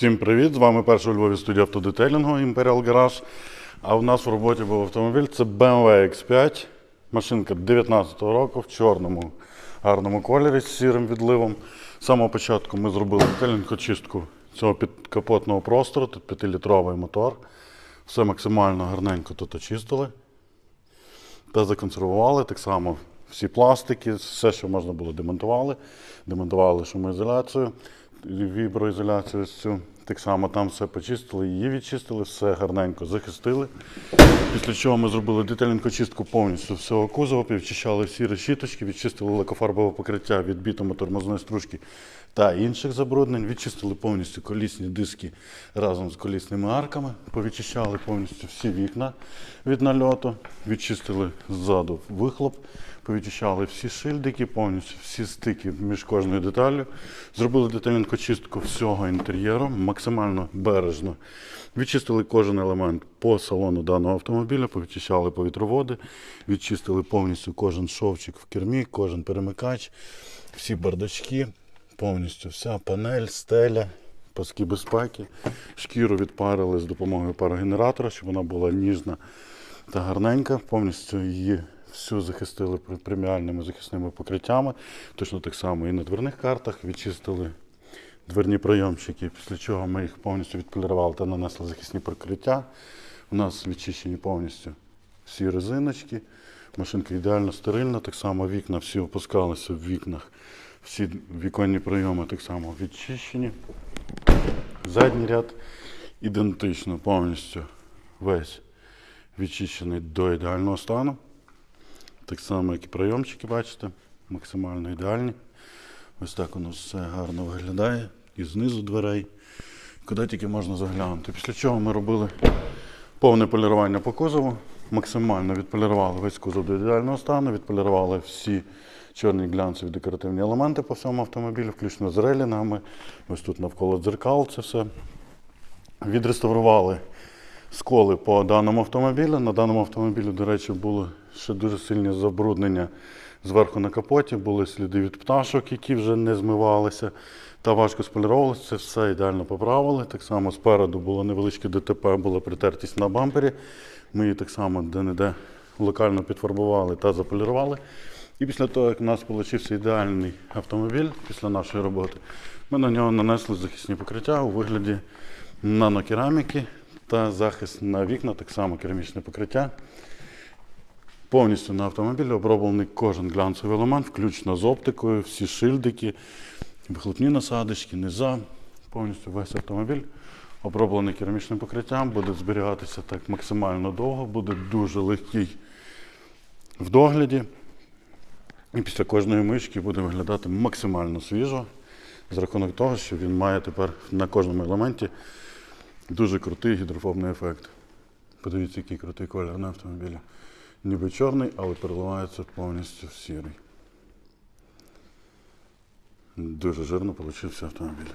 Всім привіт! З вами перша у Львові студія автодетейлінгу Imperial Garage. А у нас в роботі був автомобіль. Це BMW X5. Машинка 19-го року в чорному гарному кольорі з сірим відливом. З самого початку ми зробили детейлінг очистку цього підкапотного простору. Тут 5-літровий мотор. Все максимально гарненько тут очистили та законсервували так само всі пластики, все, що можна було, демонтували. Демонтували шумоізоляцію, віброізоляцію цю. Так само там все почистили, її відчистили, все гарненько захистили. Після чого ми зробили детальну очистку повністю всього кузова, підчищали всі решіточки, відчистили лакофарбове покриття від бітомо-тормозної стружки та інших забруднень. Відчистили повністю колісні диски разом з колісними арками, повідчищали повністю всі вікна від нальоту, відчистили ззаду вихлоп, повідчищали всі шильдики, повністю всі стики між кожною деталлю. Зробили детальну очистку всього інтер'єру, максимально бережно. Відчистили кожен елемент по салону даного автомобіля, повідчищали повітроводи, відчистили повністю кожен шовчик в кермі, кожен перемикач, всі бардачки, повністю вся панель, стеля, паски безпеки. Шкіру відпарили з допомогою парогенератора, щоб вона була ніжна та гарненька. Повністю її всю захистили преміальними захисними покриттями. Точно так само і на дверних картах відчистили дверні прийомчики, після чого ми їх повністю відполірували та нанесли захисні покриття. У нас відчищені повністю всі резиночки. Машинка ідеально стерильна, так само вікна всі опускалися в вікнах. Всі віконні прийоми так само відчищені. Задній ряд ідентично повністю весь відчищений до ідеального стану. Так само, як і прийомчики, бачите, максимально ідеальні. Ось так воно все гарно виглядає. І знизу дверей, куди тільки можна заглянути. Після чого ми робили повне полірування по кузову. Максимально відполірували весь кузов до ідеального стану, відполірували всі чорні глянцеві декоративні елементи по всьому автомобілю, включно з релінами. Ось тут навколо дзеркал це все. Відреставрували сколи по даному автомобілю. На даному автомобілі, до речі, було ще дуже сильні забруднення зверху на капоті, були сліди від пташок, які вже не змивалися та важко споліровувалися. Це все ідеально поправили. Так само спереду було невеличке ДТП, була притертість на бампері. Ми її так само де-не-де локально підфарбували та заполірували. І після того, як у нас вийшов ідеальний автомобіль після нашої роботи, ми на нього нанесли захисні покриття у вигляді нанокераміки та захист на вікна, так само керамічне покриття. Повністю на автомобілі оброблений кожен глянцевий елемент, включно з оптикою, всі шильдики, вихлопні насадочки, низа. Повністю весь автомобіль оброблений керамічним покриттям, буде зберігатися так максимально довго, буде дуже легкий в догляді. І після кожної мишки буде виглядати максимально свіжо, за рахунок того, що він має тепер на кожному елементі дуже крутий гідрофобний ефект. Подивіться, який крутий колір на автомобілі. Ніби чорний, але переливається повністю в сірий. Дуже жирно вийшов автомобіль.